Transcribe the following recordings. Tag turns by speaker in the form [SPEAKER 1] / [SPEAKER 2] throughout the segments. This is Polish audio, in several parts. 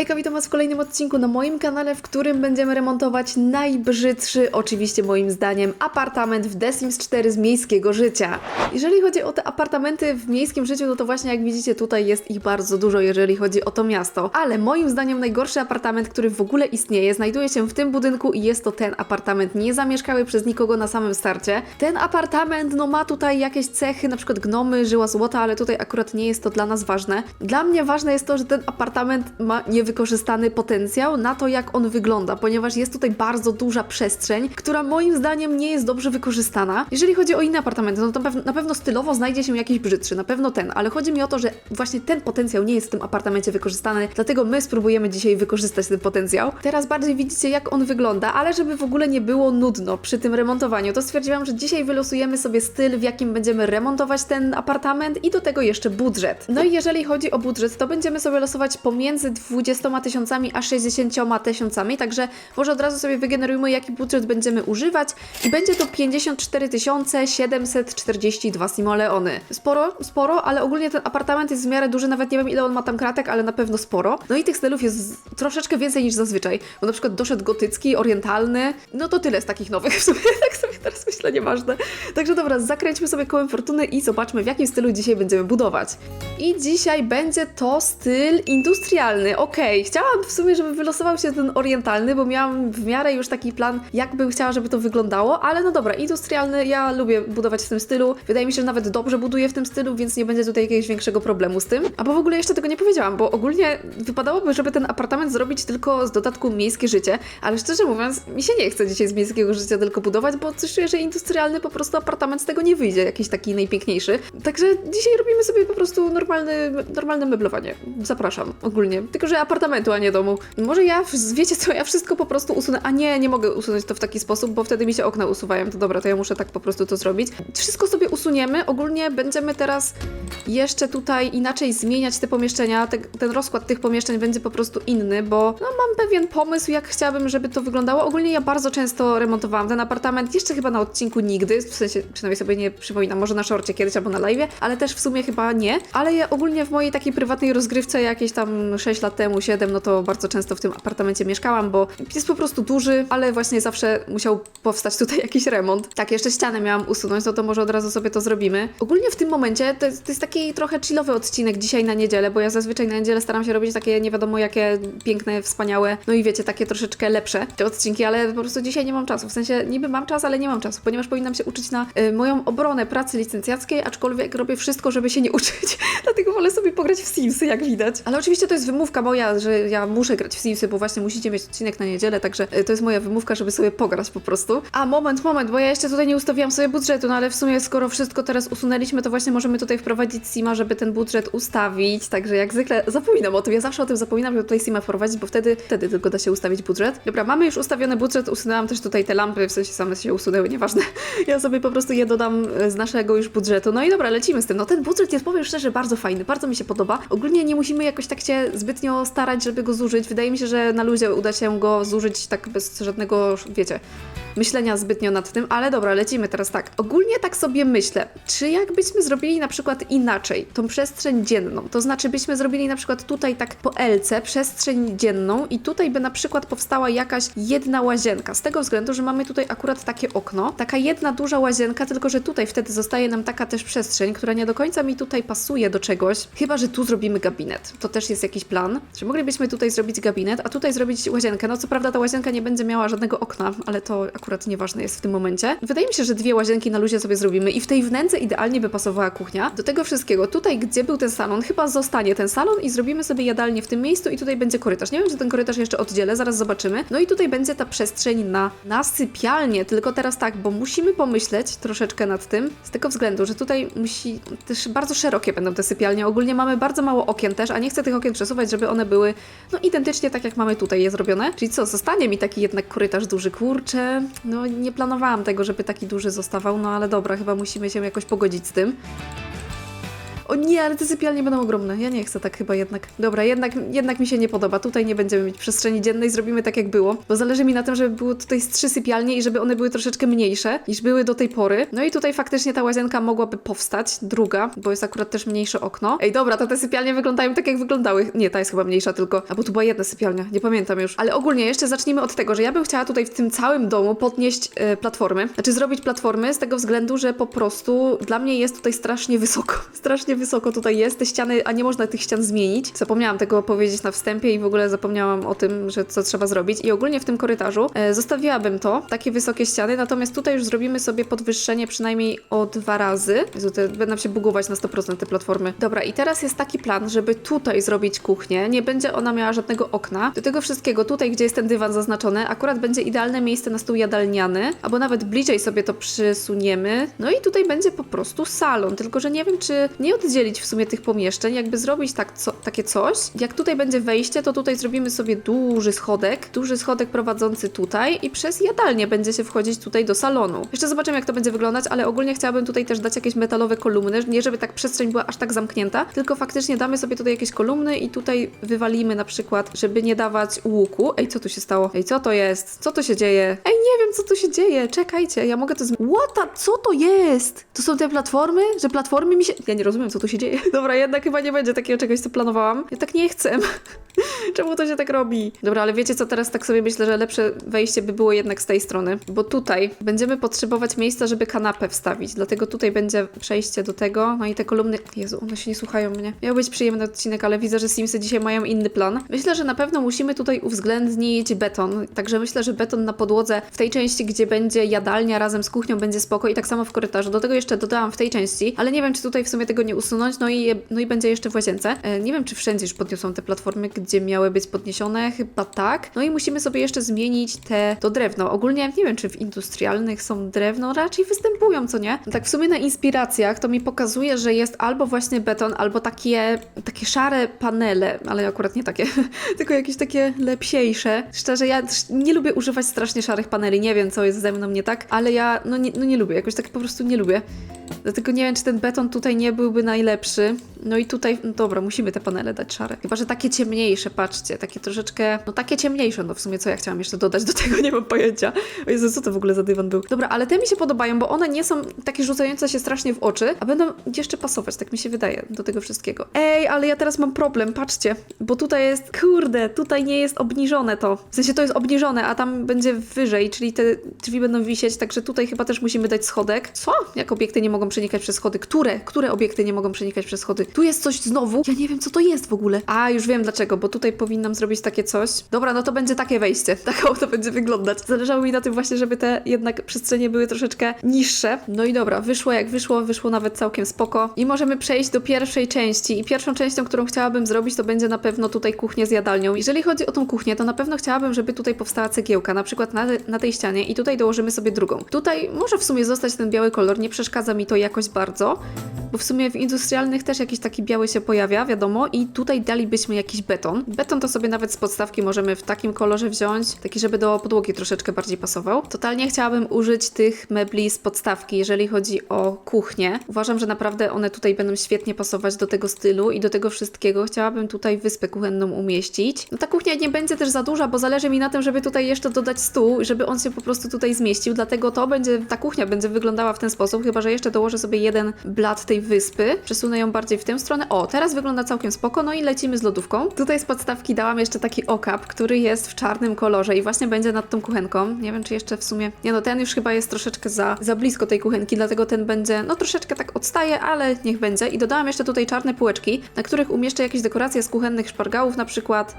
[SPEAKER 1] Hejka, witam Was w kolejnym odcinku na moim kanale, w którym będziemy remontować najbrzydszy, oczywiście moim zdaniem, apartament w The Sims 4 z miejskiego życia. Jeżeli chodzi o te apartamenty w miejskim życiu, no to właśnie jak widzicie tutaj jest ich bardzo dużo, jeżeli chodzi o to miasto. Ale moim zdaniem najgorszy apartament, który w ogóle istnieje, znajduje się w tym budynku i jest to ten apartament, nie zamieszkały przez nikogo na samym starcie. Ten apartament, no ma tutaj jakieś cechy, na przykład gnomy, żyła złota, ale tutaj akurat nie jest to dla nas ważne. Dla mnie ważne jest to, że ten apartament ma niewykorzystany potencjał na to, jak on wygląda, ponieważ jest tutaj bardzo duża przestrzeń, która moim zdaniem nie jest dobrze wykorzystana. Jeżeli chodzi o inne apartamenty, no to na pewno stylowo znajdzie się jakiś brzydszy, na pewno ten, ale chodzi mi o to, że właśnie ten potencjał nie jest w tym apartamencie wykorzystany, dlatego my spróbujemy dzisiaj wykorzystać ten potencjał. Teraz bardziej widzicie, jak on wygląda, ale żeby w ogóle nie było nudno przy tym remontowaniu, to stwierdziłam, że dzisiaj wylosujemy sobie styl, w jakim będziemy remontować ten apartament i do tego jeszcze budżet. No i jeżeli chodzi o budżet, to będziemy sobie losować pomiędzy 20 tysiącami a 60 tysiącami, także może od razu sobie wygenerujmy, jaki budżet będziemy używać i będzie to 54 742 simoleony. Sporo, sporo, ale ogólnie ten apartament jest w miarę duży, nawet nie wiem ile on ma tam kratek, ale na pewno sporo. No i tych stylów jest troszeczkę więcej niż zazwyczaj, bo na przykład doszedł gotycki, orientalny, no to tyle z takich nowych w sumie, tak sobie teraz myślę, nieważne. Także dobra, zakręćmy sobie kołem fortuny i zobaczmy w jakim stylu dzisiaj będziemy budować. I dzisiaj będzie to styl industrialny. Okej, chciałam w sumie, żeby wylosował się ten orientalny, bo miałam w miarę już taki plan, jak bym chciała, żeby to wyglądało, ale no dobra, industrialny, ja lubię budować w tym stylu. Wydaje mi się, że nawet dobrze buduję w tym stylu, więc nie będzie tutaj jakiegoś większego problemu z tym. A bo w ogóle jeszcze tego nie powiedziałam, bo ogólnie wypadałoby, żeby ten apartament zrobić tylko z dodatku miejskie życie, ale szczerze mówiąc, mi się nie chce dzisiaj z miejskiego życia tylko budować, bo coś czuję, że industrialny po prostu apartament z tego nie wyjdzie, jakiś taki najpiękniejszy. Także dzisiaj robimy sobie po prostu normalny, normalne meblowanie. Zapraszam, ogólnie. Tylko, że apartamentu, a nie domu. Może ja, wiecie co, ja wszystko po prostu usunę, a nie, nie mogę usunąć to w taki sposób, bo wtedy mi się okna usuwają. To dobra, to ja muszę tak po prostu to zrobić. Wszystko sobie usuniemy, ogólnie będziemy teraz jeszcze tutaj inaczej zmieniać te pomieszczenia. Te, ten rozkład tych pomieszczeń będzie po prostu inny, bo no, mam pewien pomysł, jak chciałabym, żeby to wyglądało. Ogólnie ja bardzo często remontowałam ten apartament, jeszcze chyba na odcinku nigdy, w sensie przynajmniej sobie nie przypominam, może na szorcie kiedyś albo na live, ale też w sumie chyba nie. Ale ja ogólnie w mojej takiej prywatnej rozgrywce jakieś tam 6 lat temu, 7, no to bardzo często w tym apartamencie mieszkałam, bo jest po prostu duży, ale właśnie zawsze musiał powstać tutaj jakiś remont. Tak, jeszcze ścianę miałam usunąć, no to może od razu sobie to zrobimy. Ogólnie w tym momencie to jest, to jest taki trochę chillowy odcinek dzisiaj na niedzielę, bo ja zazwyczaj na niedzielę staram się robić takie nie wiadomo jakie piękne, wspaniałe, no i wiecie, takie troszeczkę lepsze te odcinki, ale po prostu dzisiaj nie mam czasu. W sensie niby mam czas, ale nie mam czasu, ponieważ powinnam się uczyć na y, moją obronę pracy licencjackiej, aczkolwiek robię wszystko, żeby się nie uczyć. Dlatego wolę sobie pograć w Simsy, jak widać. Ale oczywiście to jest wymówka moja, że ja muszę grać w Simsy, bo właśnie musicie mieć odcinek na niedzielę, także y, to jest moja wymówka, żeby sobie pograć po prostu. A moment, moment, bo ja jeszcze tutaj nie ustawiłam sobie budżetu, no ale w sumie skoro wszystko teraz usunęliśmy, to właśnie możemy tutaj wprowadzić Sima, żeby ten budżet ustawić. Także jak zwykle zapominam o tym. Ja zawsze o tym zapominam, żeby tutaj Sima wprowadzić, bo wtedy, wtedy tylko da się ustawić budżet. Dobra, mamy już ustawiony budżet, usunęłam też tutaj te lampy, w sensie same się usunęły, nieważne. Ja sobie po prostu je dodam e, z naszego już budżetu. No i dobra, lecimy z tym. No ten budżet jest, powiem szczerze, bardzo fajny, bardzo mi się podoba. Ogólnie nie musimy jakoś tak się zbytnio starać, żeby go zużyć. Wydaje mi się, że na luzie uda się go zużyć tak bez żadnego, wiecie, myślenia zbytnio nad tym, ale dobra, lecimy teraz tak. Ogólnie tak sobie myślę, czy jakbyśmy zrobili na przykład inaczej, tą przestrzeń dzienną, to znaczy byśmy zrobili na przykład tutaj tak po LC przestrzeń dzienną i tutaj by na przykład powstała jakaś jedna łazienka, z tego względu, że mamy tutaj akurat takie okno, taka jedna duża łazienka, tylko że tutaj wtedy zostaje nam taka też przestrzeń, która nie do końca mi tutaj pasuje do czegoś, chyba, że tu zrobimy gabinet. To też jest jakiś plan, że moglibyśmy tutaj zrobić gabinet, a tutaj zrobić łazienkę. No co prawda ta łazienka nie będzie miała żadnego okna, ale to akurat nieważne jest w tym momencie. Wydaje mi się, że dwie łazienki na luzie sobie zrobimy i w tej wnęce idealnie by pasowała kuchnia. Do tego wszystkiego, tutaj gdzie był ten salon, chyba zostanie ten salon i zrobimy sobie jadalnię w tym miejscu i tutaj będzie korytarz. Nie wiem, czy ten korytarz jeszcze oddzielę, zaraz zobaczymy. No i tutaj będzie ta przestrzeń na, na sypialnię, tylko teraz tak, bo musimy pomyśleć troszeczkę nad tym, z tego względu, że tutaj musi, też bardzo szerokie będą te sypialnie. Ogólnie mamy bardzo mało okien też, a nie chcę tych okien przesuwać, żeby one były, no identycznie tak jak mamy tutaj je zrobione. Czyli co, zostanie mi taki jednak korytarz duży, kurczę, no nie planowałam tego, żeby taki duży zostawał, no ale dobra, chyba musimy się jakoś pogodzić z tym. O nie, ale te sypialnie będą ogromne. Ja nie chcę tak chyba jednak. Dobra, jednak, jednak mi się nie podoba. Tutaj nie będziemy mieć przestrzeni dziennej, zrobimy tak jak było. Bo zależy mi na tym, żeby były tutaj trzy sypialnie i żeby one były troszeczkę mniejsze niż były do tej pory. No i tutaj faktycznie ta łazienka mogłaby powstać, druga, bo jest akurat też mniejsze okno. Ej, dobra, to te sypialnie wyglądają tak jak wyglądały. Nie, ta jest chyba mniejsza tylko. A bo tu była jedna sypialnia, nie pamiętam już. Ale ogólnie jeszcze zacznijmy od tego, że ja bym chciała tutaj w tym całym domu podnieść e, platformy. Znaczy zrobić platformy z tego względu, że po prostu dla mnie jest tutaj strasznie wysoko. Strasznie wysoko tutaj jest. Te ściany, a nie można tych ścian zmienić. Zapomniałam tego powiedzieć na wstępie i w ogóle zapomniałam o tym, że co trzeba zrobić. I ogólnie w tym korytarzu e, zostawiłabym to, takie wysokie ściany, natomiast tutaj już zrobimy sobie podwyższenie przynajmniej o dwa razy. Jezu, te będą się bugować na 100% te platformy. Dobra, i teraz jest taki plan, żeby tutaj zrobić kuchnię. Nie będzie ona miała żadnego okna. Do tego wszystkiego, tutaj, gdzie jest ten dywan zaznaczony, akurat będzie idealne miejsce na stół jadalniany, albo nawet bliżej sobie to przysuniemy. No i tutaj będzie po prostu salon, tylko że nie wiem, czy nie oddzielić w sumie tych pomieszczeń, jakby zrobić tak, co, takie coś. Jak tutaj będzie wejście, to tutaj zrobimy sobie duży schodek, duży schodek prowadzący tutaj i przez jadalnię będzie się wchodzić tutaj do salonu. Jeszcze zobaczymy, jak to będzie wyglądać, ale ogólnie chciałabym tutaj też dać jakieś metalowe kolumny, nie żeby tak przestrzeń była aż tak zamknięta, tylko faktycznie damy sobie tutaj jakieś kolumny i tutaj wywalimy na przykład, żeby nie dawać łuku. Ej, co tu się stało? Ej, co to jest? Co to się dzieje? Ej, nie wiem, co tu się dzieje. Czekajcie, ja mogę to z... What? the- Co to jest? To są te platformy? Że platformy mi się... Ja nie rozumiem, co tu się dzieje. Dobra, jednak chyba nie będzie takiego czegoś, co planowałam. Ja tak nie chcę. Czemu to się tak robi? Dobra, ale wiecie co, teraz tak sobie myślę, że lepsze wejście by było jednak z tej strony, bo tutaj będziemy potrzebować miejsca, żeby kanapę wstawić, dlatego tutaj będzie przejście do tego, no i te kolumny, Jezu, one się nie słuchają mnie. Miał być przyjemny odcinek, ale widzę, że Simsy dzisiaj mają inny plan. Myślę, że na pewno musimy tutaj uwzględnić beton, także myślę, że beton na podłodze w tej części, gdzie będzie jadalnia razem z kuchnią będzie spoko i tak samo w korytarzu. Do tego jeszcze dodałam w tej części, ale nie wiem, czy tutaj w sumie tego nie no i, no i będzie jeszcze w łazience. E, nie wiem, czy wszędzie już podniosą te platformy, gdzie miały być podniesione, chyba tak. No i musimy sobie jeszcze zmienić te, to drewno. Ogólnie nie wiem, czy w industrialnych są drewno, raczej występują, co nie? Tak w sumie na inspiracjach to mi pokazuje, że jest albo właśnie beton, albo takie, takie szare panele, ale akurat nie takie, tylko jakieś takie lepsiejsze. Szczerze, ja nie lubię używać strasznie szarych paneli, nie wiem, co jest ze mną nie tak, ale ja no nie, no nie lubię, jakoś tak po prostu nie lubię. Dlatego nie wiem, czy ten beton tutaj nie byłby najlepszy. No i tutaj, no dobra, musimy te panele dać szare. Chyba, że takie ciemniejsze, patrzcie, takie troszeczkę, no takie ciemniejsze, no w sumie co ja chciałam jeszcze dodać do tego, nie mam pojęcia. O Jezu, co to w ogóle za dywan był? Dobra, ale te mi się podobają, bo one nie są takie rzucające się strasznie w oczy, a będą jeszcze pasować, tak mi się wydaje, do tego wszystkiego. Ej, ale ja teraz mam problem, patrzcie, bo tutaj jest, kurde, tutaj nie jest obniżone to. W sensie to jest obniżone, a tam będzie wyżej, czyli te drzwi będą wisieć, także tutaj chyba też musimy dać schodek. Co? Jak obiekty nie mogą przenikać przez schody? Które? Które obiekty nie mogą przenikać przez schody? Tu jest coś znowu? Ja nie wiem, co to jest w ogóle. A, już wiem dlaczego, bo tutaj powinnam zrobić takie coś. Dobra, no to będzie takie wejście. Tak to będzie wyglądać. Zależało mi na tym właśnie, żeby te jednak przestrzenie były troszeczkę niższe. No i dobra, wyszło jak wyszło, wyszło nawet całkiem spoko. I możemy przejść do pierwszej części. I pierwszą częścią, którą chciałabym zrobić, to będzie na pewno tutaj kuchnię z jadalnią. Jeżeli chodzi o tą kuchnię, to na pewno chciałabym, żeby tutaj powstała cegiełka, na przykład na, na tej ścianie i tutaj dołożymy sobie drugą. Tutaj może w sumie zostać ten biały kolor, nie przeszkadza mi to jakoś bardzo, bo w sumie w industrialnych też jakiś taki biały się pojawia, wiadomo, i tutaj dalibyśmy jakiś beton. Beton to sobie nawet z podstawki możemy w takim kolorze wziąć, taki, żeby do podłogi troszeczkę bardziej pasował. Totalnie chciałabym użyć tych mebli z podstawki, jeżeli chodzi o kuchnię. Uważam, że naprawdę one tutaj będą świetnie pasować do tego stylu i do tego wszystkiego. Chciałabym tutaj wyspę kuchenną umieścić. No ta kuchnia nie będzie też za duża, bo zależy mi na tym, żeby tutaj jeszcze dodać stół, żeby on się po prostu tutaj zmieścił, dlatego to będzie, ta kuchnia będzie wyglądała w ten sposób, chyba, że jeszcze dołożę sobie jeden blat tej wyspy, przesunę ją bardziej w tę stronę. O, teraz wygląda całkiem spoko, no i lecimy z lodówką. Tutaj z podstawki dałam jeszcze taki okap, który jest w czarnym kolorze i właśnie będzie nad tą kuchenką. Nie wiem, czy jeszcze w sumie... Nie no, ten już chyba jest troszeczkę za, za blisko tej kuchenki, dlatego ten będzie, no troszeczkę tak odstaje, ale niech będzie. I dodałam jeszcze tutaj czarne półeczki, na których umieszczę jakieś dekoracje z kuchennych szpargałów na przykład.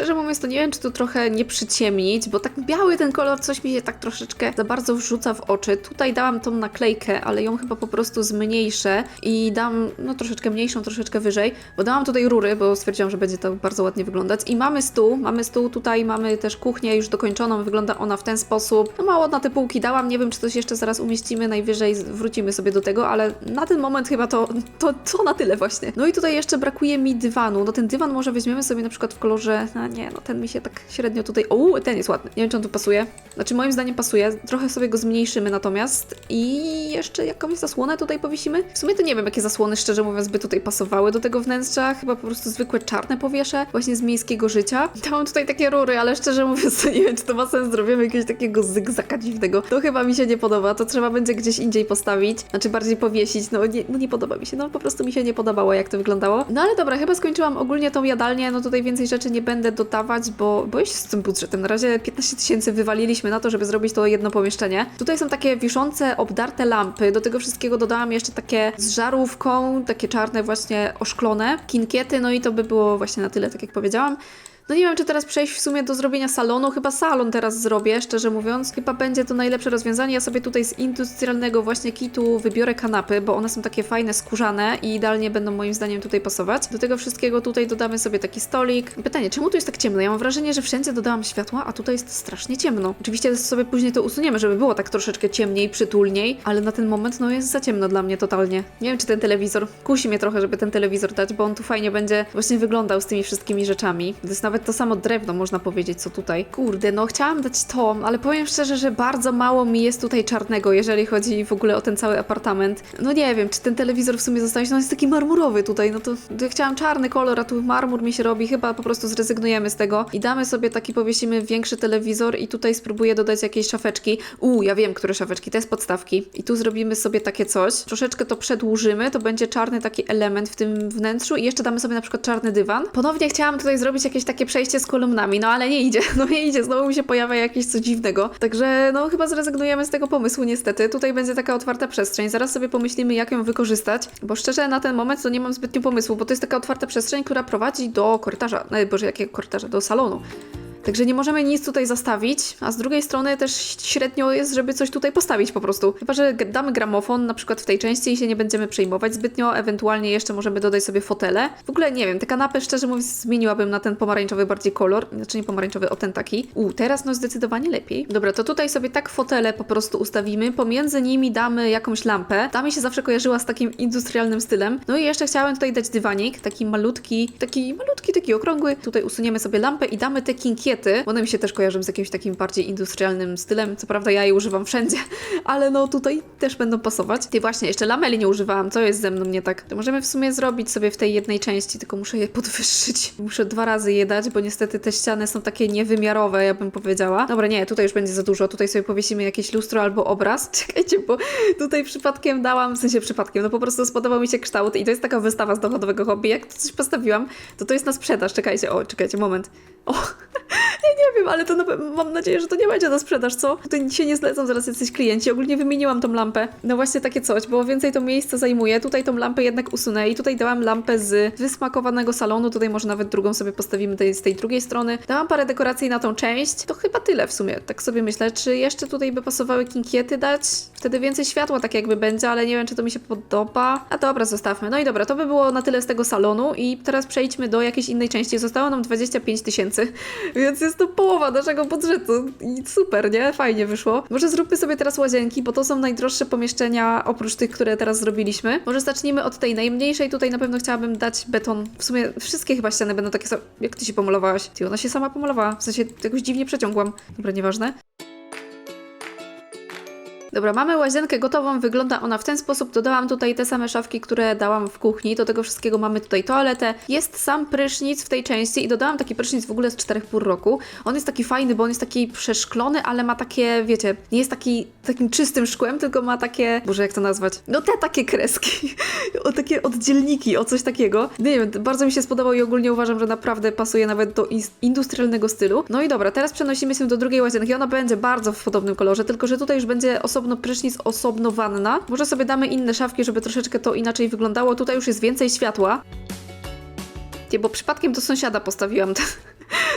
[SPEAKER 1] Szczerze mówiąc, to nie wiem, czy tu trochę nie przyciemnić, bo tak biały ten kolor coś mi się tak troszeczkę za bardzo wrzuca w oczy. Tutaj dałam tą naklejkę, ale ją chyba po prostu zmniejszę i dam, no troszeczkę mniejszą, troszeczkę wyżej, bo dałam tutaj rury, bo stwierdziłam, że będzie to bardzo ładnie wyglądać. I mamy stół, mamy stół tutaj, mamy też kuchnię już dokończoną, wygląda ona w ten sposób. No mało na te półki dałam, nie wiem, czy coś jeszcze zaraz umieścimy, najwyżej wrócimy sobie do tego, ale na ten moment chyba to, to, to na tyle właśnie. No i tutaj jeszcze brakuje mi dywanu. No ten dywan może weźmiemy sobie na przykład w kolorze, no nie, no ten mi się tak średnio tutaj... O, ten jest ładny. Nie wiem, czy on tu pasuje. Znaczy, moim zdaniem pasuje. Trochę sobie go zmniejszymy natomiast. I jeszcze jakąś zasłonę tutaj powiesimy. W sumie to nie wiem, jakie zasłony, szczerze mówiąc, by tutaj pasowały do tego wnętrza. Chyba po prostu zwykłe czarne powieszę, właśnie z miejskiego życia. Ja mam tutaj takie rury, ale szczerze mówiąc, to nie wiem, czy to ma sens. Zrobimy jakiegoś takiego zygzaka dziwnego. To chyba mi się nie podoba. To trzeba będzie gdzieś indziej postawić. Znaczy, bardziej powiesić. No nie, no nie podoba mi się. No po prostu mi się nie podobało, jak to wyglądało. No ale dobra, chyba skończyłam ogólnie tą jadalnię. No tutaj więcej rzeczy nie będę dodawać, bo boję się z tym budżetem. Na razie 15 tysięcy wywaliliśmy na to, żeby zrobić to jedno pomieszczenie. Tutaj są takie wiszące, obdarte lampy. Do tego wszystkiego dodałam jeszcze takie z żarówką, takie czarne właśnie oszklone, kinkiety, no i to by było właśnie na tyle, tak jak powiedziałam. No nie wiem, czy teraz przejść w sumie do zrobienia salonu. Chyba salon teraz zrobię, szczerze mówiąc. Chyba będzie to najlepsze rozwiązanie. Ja sobie tutaj z industrialnego właśnie kitu wybiorę kanapy, bo one są takie fajne, skórzane i idealnie będą moim zdaniem tutaj pasować. Do tego wszystkiego tutaj dodamy sobie taki stolik. Pytanie, czemu tu jest tak ciemno? Ja mam wrażenie, że wszędzie dodałam światła, a tutaj jest strasznie ciemno. Oczywiście sobie później to usuniemy, żeby było tak troszeczkę ciemniej, przytulniej, ale na ten moment no jest za ciemno dla mnie totalnie. Nie wiem, czy ten telewizor, kusi mnie trochę, żeby ten telewizor dać, bo on tu fajnie będzie właśnie wyglądał z tymi wszystkimi rzeczami. To jest nawet to samo drewno, można powiedzieć, co tutaj. Kurde, no chciałam dać to, ale powiem szczerze, że bardzo mało mi jest tutaj czarnego, jeżeli chodzi w ogóle o ten cały apartament. No nie wiem, czy ten telewizor w sumie zostawić, no jest taki marmurowy tutaj, no to, ja chciałam czarny kolor, a tu marmur mi się robi, chyba po prostu zrezygnujemy z tego i damy sobie taki, powiesimy większy telewizor i tutaj spróbuję dodać jakieś szafeczki. Uuu, ja wiem, które szafeczki, to jest podstawki. I tu zrobimy sobie takie coś, troszeczkę to przedłużymy, to będzie czarny taki element w tym wnętrzu i jeszcze damy sobie na przykład czarny dywan. Ponownie chciałam tutaj zrobić jakieś takie przejście z kolumnami, no ale nie idzie, no nie idzie, znowu mi się pojawia jakieś coś dziwnego. Także no chyba zrezygnujemy z tego pomysłu niestety. Tutaj będzie taka otwarta przestrzeń, zaraz sobie pomyślimy jak ją wykorzystać, bo szczerze na ten moment to nie mam zbytnio pomysłu, bo to jest taka otwarta przestrzeń, która prowadzi do korytarza, no boże jakiego korytarza, do salonu. Także nie możemy nic tutaj zastawić, a z drugiej strony też średnio jest, żeby coś tutaj postawić po prostu. Chyba, że damy gramofon na przykład w tej części i się nie będziemy przejmować zbytnio, ewentualnie jeszcze możemy dodać sobie fotele. W ogóle nie wiem, te kanapy szczerze mówiąc zmieniłabym na ten pomarańczowy bardziej kolor, znaczy nie pomarańczowy, o ten taki. U, teraz no zdecydowanie lepiej. Dobra, to tutaj sobie tak fotele po prostu ustawimy, pomiędzy nimi damy jakąś lampę. Ta mi się zawsze kojarzyła z takim industrialnym stylem. No i jeszcze chciałem tutaj dać dywanik, taki malutki, taki malutki, taki okrągły. Tutaj usuniemy sobie lampę i damy te One mi się też kojarzą z jakimś takim bardziej industrialnym stylem. Co prawda ja je używam wszędzie, ale no tutaj też będą pasować. Ty właśnie, jeszcze lameli nie używałam, co jest ze mną nie tak? To możemy w sumie zrobić sobie w tej jednej części, tylko muszę je podwyższyć. Muszę dwa razy je dać, bo niestety te ściany są takie niewymiarowe, ja bym powiedziała. Dobra, nie, tutaj już będzie za dużo. Tutaj sobie powiesimy jakieś lustro albo obraz. Czekajcie, bo tutaj przypadkiem dałam, w sensie przypadkiem, no po prostu spodobał mi się kształt i to jest taka wystawa z dochodowego hobby. Jak to coś postawiłam, to to jest na sprzedaż. Czekajcie, o, czekajcie, moment. O, nie wiem, ale to na, mam nadzieję, że to nie będzie na sprzedaż, co? Tutaj się nie zlecą zaraz jacyś klienci. Ogólnie wymieniłam tą lampę. No właśnie takie coś, bo więcej to miejsce zajmuje. Tutaj tą lampę jednak usunę i tutaj dałam lampę z wysmakowanego salonu. Tutaj może nawet drugą sobie postawimy tej, z tej drugiej strony. Dałam parę dekoracji na tą część. To chyba tyle w sumie, tak sobie myślę. Czy jeszcze tutaj by pasowały kinkiety dać? Wtedy więcej światła tak jakby będzie, ale nie wiem, czy to mi się podoba. A dobra, zostawmy. No i dobra, to by było na tyle z tego salonu i teraz przejdźmy do jakiejś innej części. Zostało nam 25 tysięcy, więc jest to połowa naszego budżetu i super, nie? Fajnie wyszło. Może zróbmy sobie teraz łazienki, bo to są najdroższe pomieszczenia oprócz tych, które teraz zrobiliśmy. Może zacznijmy od tej najmniejszej. Tutaj na pewno chciałabym dać beton. W sumie wszystkie chyba ściany będą takie same. Jak ty się pomalowałaś? Ty, ona się sama pomalowała. W sensie jakoś dziwnie przeciągłam. Dobra, nieważne. Dobra, mamy łazienkę gotową, wygląda ona w ten sposób. Dodałam tutaj te same szafki, które dałam w kuchni. Do tego wszystkiego mamy tutaj toaletę. Jest sam prysznic w tej części i dodałam taki prysznic w ogóle z 4,5 roku. On jest taki fajny, bo on jest taki przeszklony, ale ma takie, wiecie, nie jest taki takim czystym szkłem, tylko ma takie, boże jak to nazwać? No te takie kreski, o takie oddzielniki, o coś takiego. Nie wiem, bardzo mi się spodobał i ogólnie uważam, że naprawdę pasuje nawet do industrialnego stylu. No i dobra, teraz przenosimy się do drugiej łazienki. Ona będzie bardzo w podobnym kolorze, tylko że tutaj już będzie osobno prysznic, osobno wanna. Może sobie damy inne szafki, żeby troszeczkę to inaczej wyglądało. Tutaj już jest więcej światła. Nie, bo przypadkiem do sąsiada postawiłam tę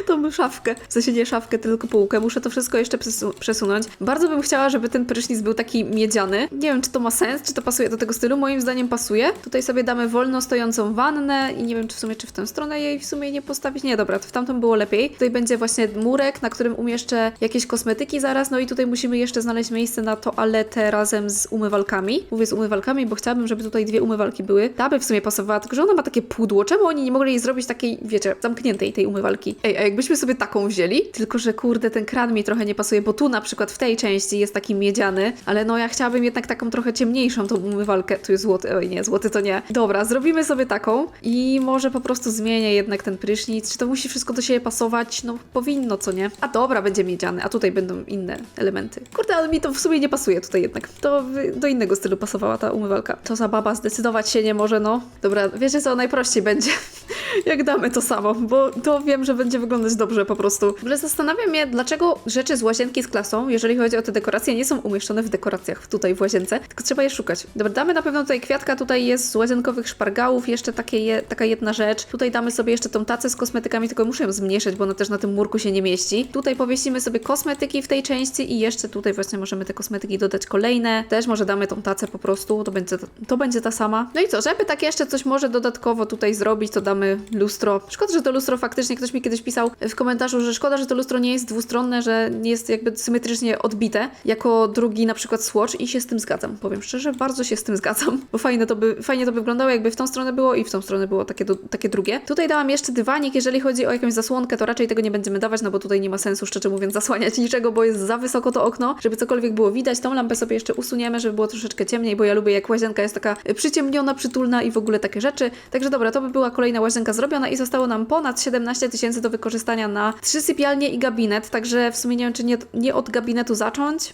[SPEAKER 1] tą szafkę. W sensie nie szafkę, tylko półkę. Muszę to wszystko jeszcze przesu- przesunąć. Bardzo bym chciała, żeby ten prysznic był taki miedziany. Nie wiem, czy to ma sens, czy to pasuje do tego stylu. Moim zdaniem pasuje. Tutaj sobie damy wolno stojącą wannę i nie wiem, czy w sumie, czy w tę stronę jej w sumie nie postawić. Nie, dobra, to w tamtą było lepiej. Tutaj będzie właśnie murek, na którym umieszczę jakieś kosmetyki zaraz. No i tutaj musimy jeszcze znaleźć miejsce na toaletę razem z umywalkami. Mówię z umywalkami, bo chciałabym, żeby tutaj dwie umywalki były. Ta by w sumie pasowała, tylko że ona ma takie pudło. Czemu oni nie mogli jej zrobić takiej, wiecie, zamkniętej tej umywalki? Ej, jak jakbyśmy sobie taką wzięli, tylko że kurde, ten kran mi trochę nie pasuje, bo tu na przykład w tej części jest taki miedziany, ale no ja chciałabym jednak taką trochę ciemniejszą tą umywalkę. Tu jest złoty, oj nie, złoty to nie. Dobra, zrobimy sobie taką i może po prostu zmienię jednak ten prysznic. Czy to musi wszystko do siebie pasować? No powinno, co nie? A dobra, będzie miedziany, a tutaj będą inne elementy. Kurde, ale mi to w sumie nie pasuje tutaj jednak. To do innego stylu pasowała ta umywalka. To za baba zdecydować się nie może, no. Dobra, wiecie co, najprościej będzie, jak damy to samo, bo to wiem, że będzie wyglądać dobrze po prostu. W ogóle zastanawiam się, dlaczego rzeczy z łazienki z klasą, jeżeli chodzi o te dekoracje, nie są umieszczone w dekoracjach tutaj w łazience, tylko trzeba je szukać. Dobra, damy na pewno tutaj kwiatka, tutaj jest z łazienkowych szpargałów, jeszcze takie je, taka jedna rzecz. Tutaj damy sobie jeszcze tą tacę z kosmetykami, tylko muszę ją zmniejszyć, bo ona też na tym murku się nie mieści. Tutaj powiesimy sobie kosmetyki w tej części i jeszcze tutaj właśnie możemy te kosmetyki dodać kolejne. Też może damy tą tacę po prostu, to będzie, to będzie ta sama. No i co, żeby tak jeszcze coś może dodatkowo tutaj zrobić, to damy lustro. Szkoda, że to lustro faktycznie, ktoś mi kiedyś pisał w komentarzu, że szkoda, że to lustro nie jest dwustronne, że nie jest jakby symetrycznie odbite, jako drugi na przykład swatch i się z tym zgadzam. Powiem szczerze, bardzo się z tym zgadzam, bo fajne to by, fajnie to by wyglądało, jakby w tą stronę było i w tą stronę było takie, do, takie drugie. Tutaj dałam jeszcze dywanik, jeżeli chodzi o jakąś zasłonkę, to raczej tego nie będziemy dawać, no bo tutaj nie ma sensu, szczerze mówiąc, zasłaniać niczego, bo jest za wysoko to okno, żeby cokolwiek było widać. Tą lampę sobie jeszcze usuniemy, żeby było troszeczkę ciemniej, bo ja lubię jak łazienka jest taka przyciemniona, przytulna i w ogóle takie rzeczy. Także dobra, to by była kolejna łazienka zrobiona i zostało nam ponad 17 tysięcy do wykorzystania na trzy sypialnie i gabinet, także w sumie nie wiem, czy nie, nie od gabinetu zacząć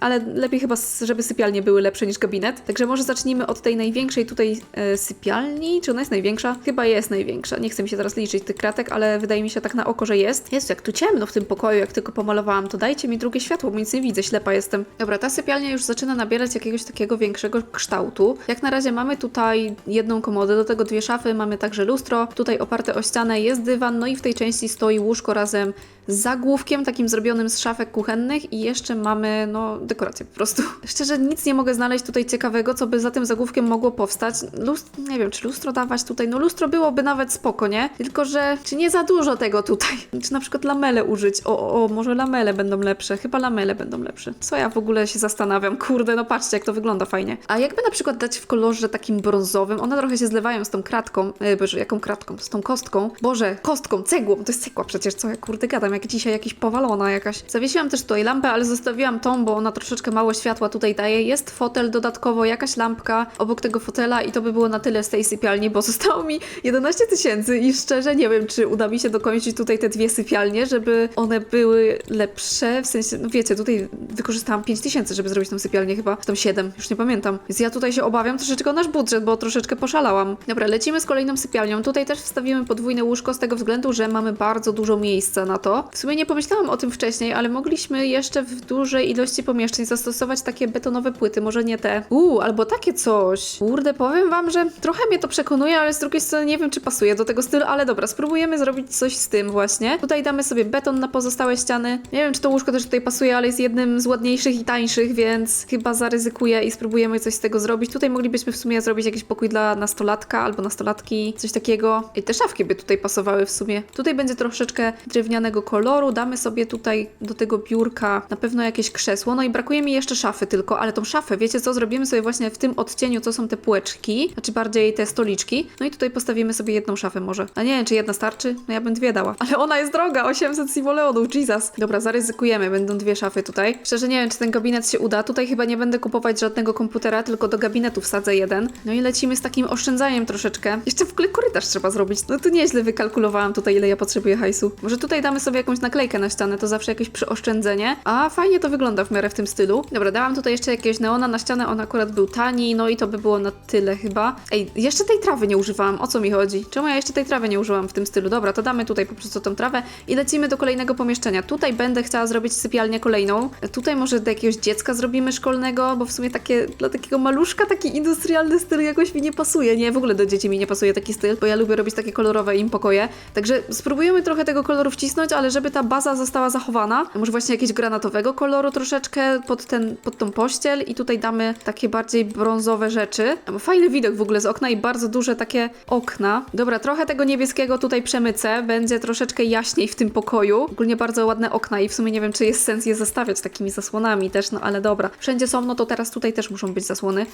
[SPEAKER 1] ale lepiej chyba, żeby sypialnie były lepsze niż gabinet. Także może zacznijmy od tej największej tutaj e, sypialni. Czy ona jest największa? Chyba jest największa. Nie chcę mi się teraz liczyć tych kratek, ale wydaje mi się tak na oko, że jest. Jest jak tu ciemno w tym pokoju, jak tylko pomalowałam, to dajcie mi drugie światło, bo nic nie widzę, ślepa jestem. Dobra, ta sypialnia już zaczyna nabierać jakiegoś takiego większego kształtu. Jak na razie mamy tutaj jedną komodę, do tego dwie szafy, mamy także lustro, tutaj oparte o ścianę jest dywan, no i w tej części stoi łóżko razem zagłówkiem takim zrobionym z szafek kuchennych i jeszcze mamy, no, dekorację po prostu. Szczerze, nic nie mogę znaleźć tutaj ciekawego, co by za tym zagłówkiem mogło powstać. Lust nie wiem, czy lustro dawać tutaj? No lustro byłoby nawet spoko, nie? Tylko, że czy nie za dużo tego tutaj? Czy na przykład lamele użyć? O, o, może lamele będą lepsze. Chyba lamele będą lepsze. Co ja w ogóle się zastanawiam? Kurde, no patrzcie, jak to wygląda fajnie. A jakby na przykład dać w kolorze takim brązowym, one trochę się zlewają z tą kratką, e, boże, jaką kratką? Z tą kostką. Boże, kostką, cegłą, to jest cegła przecież, co ja kurde gadam, jak dzisiaj jakiś powalona jakaś. Zawiesiłam też tutaj lampę, ale zostawiłam tą, bo ona troszeczkę mało światła tutaj daje. Jest fotel dodatkowo, jakaś lampka obok tego fotela i to by było na tyle z tej sypialni, bo zostało mi 11 tysięcy i szczerze nie wiem, czy uda mi się dokończyć tutaj te dwie sypialnie, żeby one były lepsze, w sensie, no wiecie, tutaj wykorzystałam 5 tysięcy, żeby zrobić tą sypialnię chyba, czy tam 7, już nie pamiętam. Więc ja tutaj się obawiam troszeczkę o nasz budżet, bo troszeczkę poszalałam. Dobra, lecimy z kolejną sypialnią. Tutaj też wstawimy podwójne łóżko z tego względu, że mamy bardzo dużo miejsca na to. W sumie nie pomyślałam o tym wcześniej, ale mogliśmy jeszcze w dużej ilości pomieszczeń zastosować takie betonowe płyty, może nie te. Uuu, albo takie coś. Kurde, powiem wam, że trochę mnie to przekonuje, ale z drugiej strony nie wiem, czy pasuje do tego stylu, ale dobra, spróbujemy zrobić coś z tym właśnie. Tutaj damy sobie beton na pozostałe ściany. Nie wiem, czy to łóżko też tutaj pasuje, ale jest jednym z ładniejszych i tańszych, więc chyba zaryzykuję i spróbujemy coś z tego zrobić. Tutaj moglibyśmy w sumie zrobić jakiś pokój dla nastolatka albo nastolatki, coś takiego. I te szafki by tutaj pasowały w sumie. Tutaj będzie troszeczkę drewnianego koloru. Damy sobie tutaj do tego biurka na pewno jakieś krzesło. No i brakuje mi jeszcze szafy tylko, ale tą szafę, wiecie co, zrobimy sobie właśnie w tym odcieniu, co są te półeczki, znaczy bardziej te stoliczki. No i tutaj postawimy sobie jedną szafę może. A nie wiem, czy jedna starczy? No ja bym dwie dała. Ale ona jest droga, 800 simoleonów, Jesus. Dobra, zaryzykujemy, będą dwie szafy tutaj. Szczerze nie wiem, czy ten gabinet się uda. Tutaj chyba nie będę kupować żadnego komputera, tylko do gabinetu wsadzę jeden. No i lecimy z takim oszczędzaniem troszeczkę. Jeszcze w ogóle korytarz trzeba zrobić. No to nieźle wykalkulowałam tutaj, ile ja potrzebuję hajsu. Może tutaj damy sobie jakąś naklejkę na ścianę, to zawsze jakieś przyoszczędzenie. A fajnie to wygląda w miarę w tym stylu. Dobra, dałam tutaj jeszcze jakiegoś neona na ścianę, on akurat był tani, no i to by było na tyle chyba. Ej, jeszcze tej trawy nie używałam, o co mi chodzi? Czemu ja jeszcze tej trawy nie użyłam w tym stylu? Dobra, to damy tutaj po prostu tą trawę i lecimy do kolejnego pomieszczenia. Tutaj będę chciała zrobić sypialnię kolejną. Tutaj może do jakiegoś dziecka zrobimy szkolnego, bo w sumie takie, dla takiego maluszka taki industrialny styl jakoś mi nie pasuje. Nie, w ogóle do dzieci mi nie pasuje taki styl, bo ja lubię robić takie kolorowe im pokoje. Także spróbujemy trochę tego koloru wcisnąć, ale żeby ta baza została zachowana. Może właśnie jakiegoś granatowego koloru troszeczkę pod, ten, pod tą pościel i tutaj damy takie bardziej brązowe rzeczy. Fajny widok w ogóle z okna i bardzo duże takie okna. Dobra, trochę tego niebieskiego tutaj przemycę. Będzie troszeczkę jaśniej w tym pokoju. Ogólnie bardzo ładne okna i w sumie nie wiem, czy jest sens je zestawiać takimi zasłonami też, no ale dobra. Wszędzie są, no to teraz tutaj też muszą być zasłony.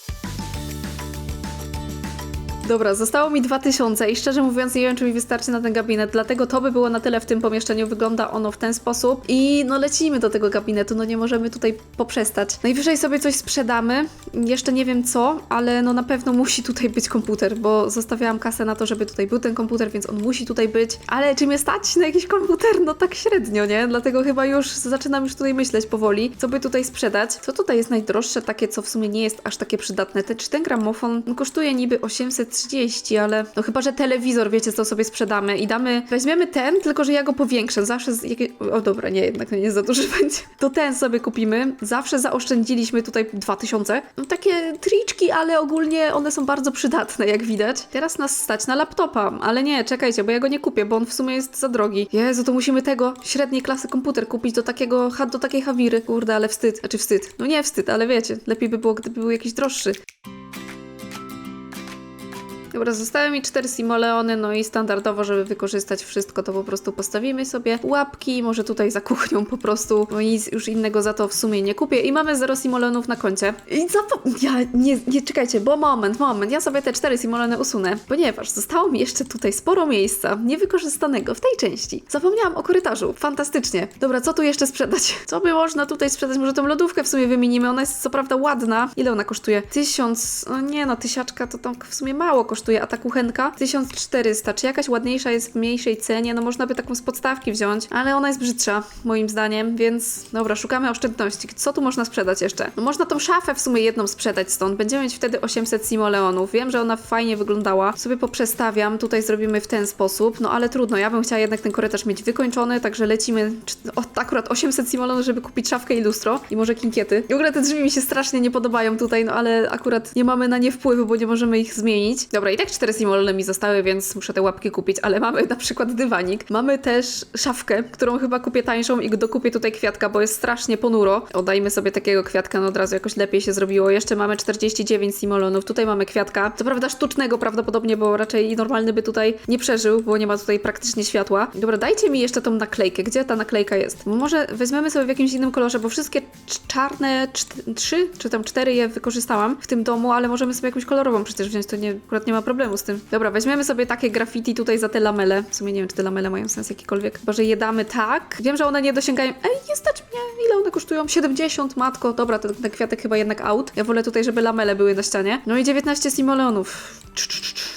[SPEAKER 1] Dobra, zostało mi 2000 i szczerze mówiąc nie wiem, czy mi wystarczy na ten gabinet, dlatego to by było na tyle w tym pomieszczeniu, wygląda ono w ten sposób i no lecimy do tego gabinetu, no nie możemy tutaj poprzestać. Najwyżej sobie coś sprzedamy, jeszcze nie wiem co, ale no na pewno musi tutaj być komputer, bo zostawiałam kasę na to, żeby tutaj był ten komputer, więc on musi tutaj być, ale czy mnie stać na jakiś komputer? No tak średnio, nie? Dlatego chyba już zaczynam już tutaj myśleć powoli, co by tutaj sprzedać. Co tutaj jest najdroższe, takie co w sumie nie jest aż takie przydatne? Te, czy ten gramofon kosztuje niby 830, ale no chyba, że telewizor, wiecie, co sobie sprzedamy i damy, weźmiemy ten, tylko że ja go powiększę, zawsze z. O dobra, nie, jednak nie za duży będzie. To ten sobie kupimy, zawsze zaoszczędziliśmy tutaj 2000. No takie triczki, ale ogólnie one są bardzo przydatne, jak widać. Teraz nas stać na laptopa, ale nie, czekajcie, bo ja go nie kupię, bo on w sumie jest za drogi. Jezu, to musimy tego średniej klasy komputer kupić do takiego, do takiej hawiry. Kurde, ale wstyd. Znaczy wstyd. No nie wstyd, ale wiecie, lepiej by było, gdyby był jakiś droższy. Dobra, zostały mi cztery simoleony, no i standardowo, żeby wykorzystać wszystko, to po prostu postawimy sobie łapki, może tutaj za kuchnią po prostu, bo nic już innego za to w sumie nie kupię i mamy zero simoleonów na koncie. I zapo- ja nie, nie, czekajcie, bo moment, moment, ja sobie te cztery simoleny usunę, ponieważ zostało mi jeszcze tutaj sporo miejsca niewykorzystanego w tej części. Zapomniałam o korytarzu, fantastycznie. Dobra, co tu jeszcze sprzedać? Co by można tutaj sprzedać? Może tą lodówkę w sumie wymienimy, ona jest co prawda ładna. Ile ona kosztuje? Tysiąc, no nie no, tysiaczka to tam w sumie mało kosztuje, a ta kuchenka 1400. Czy jakaś ładniejsza jest w mniejszej cenie? No można by taką z podstawki wziąć, ale ona jest brzydsza, moim zdaniem, więc dobra, szukamy oszczędności. Co tu można sprzedać jeszcze? No można tą szafę w sumie jedną sprzedać stąd. Będziemy mieć wtedy 800 simoleonów. Wiem, że ona fajnie wyglądała. Sobie poprzestawiam, tutaj zrobimy w ten sposób, no ale trudno, ja bym chciała jednak ten korytarz mieć wykończony, także lecimy o, akurat 800 simoleonów, żeby kupić szafkę i lustro i może kinkiety. I w ogóle te drzwi mi się strasznie nie podobają tutaj, no ale akurat nie mamy na nie wpływu, bo nie możemy ich zmienić. Dobra, i tak cztery simolony mi zostały, więc muszę te łapki kupić, ale mamy na przykład dywanik. Mamy też szafkę, którą chyba kupię tańszą i dokupię tutaj kwiatka, bo jest strasznie ponuro. Oddajmy sobie takiego kwiatka, no od razu jakoś lepiej się zrobiło. Jeszcze mamy 49 simolonów, tutaj mamy kwiatka. Co prawda sztucznego prawdopodobnie, bo raczej normalny by tutaj nie przeżył, bo nie ma tutaj praktycznie światła. Dobra, dajcie mi jeszcze tą naklejkę. Gdzie ta naklejka jest? Może weźmiemy sobie w jakimś innym kolorze, bo wszystkie cz- czarne, trzy czy tam cztery je wykorzystałam w tym domu, ale możemy sobie jakąś kolorową przecież wziąć, to nie, akurat nie ma problemu z tym. Dobra, weźmiemy sobie takie graffiti tutaj za te lamele. W sumie nie wiem, czy te lamele mają sens jakikolwiek, chyba, że je damy tak. Wiem, że one nie dosięgają. Ej, nie stać mnie! Ile one kosztują? 70, matko. Dobra, ten, ten kwiatek chyba jednak out. Ja wolę tutaj, żeby lamele były na ścianie. No i 19 simoleonów.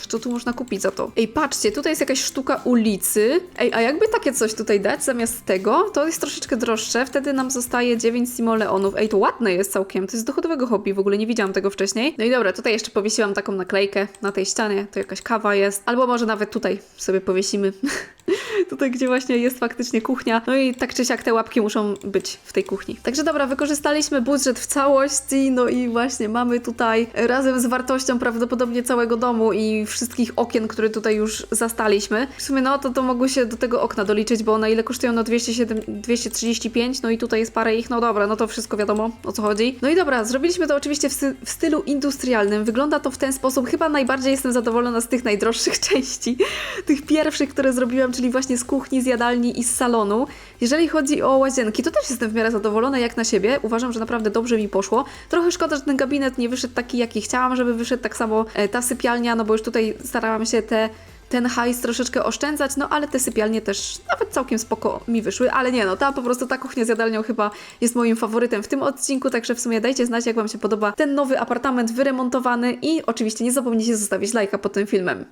[SPEAKER 1] Co tu można kupić za to? Ej, patrzcie, tutaj jest jakaś sztuka ulicy. Ej, a jakby takie coś tutaj dać zamiast tego, to jest troszeczkę droższe. Wtedy nam zostaje 9 simoleonów. Ej, to ładne jest całkiem. To jest dochodowego hobby, w ogóle nie widziałam tego wcześniej. No i dobra, tutaj jeszcze powiesiłam taką naklejkę na tej ścianie. To jakaś kawa jest. Albo może nawet tutaj sobie powiesimy. tutaj, gdzie właśnie jest faktycznie kuchnia. No i tak czy siak te łapki muszą być w tej kuchni. Także dobra, wykorzystaliśmy budżet w całości, no i właśnie mamy tutaj razem z wartością prawdopodobnie całego domu i wszystkich okien, które tutaj już zastaliśmy. W sumie no to to mogło się do tego okna doliczyć, bo one ile kosztują? No 207, 235, no i tutaj jest parę ich, no dobra, no to wszystko wiadomo o co chodzi. No i dobra, zrobiliśmy to oczywiście w, w stylu industrialnym. Wygląda to w ten sposób. Chyba najbardziej jestem zadowolona z tych najdroższych części. Tych pierwszych, które zrobiłam, czyli właśnie z kuchni, z jadalni i z salonu. Jeżeli chodzi o łazienki, to też jestem w miarę zadowolona jak na siebie. Uważam, że naprawdę dobrze mi poszło. Trochę szkoda, że ten gabinet nie wyszedł taki, jaki chciałam, żeby wyszedł tak samo e, ta sypialnia, no bo już tutaj starałam się te ten hajs troszeczkę oszczędzać, no ale te sypialnie też nawet całkiem spoko mi wyszły, ale nie no, ta po prostu ta kuchnia z jadalnią chyba jest moim faworytem w tym odcinku, także w sumie dajcie znać, jak Wam się podoba ten nowy apartament wyremontowany i oczywiście nie zapomnijcie zostawić lajka pod tym filmem.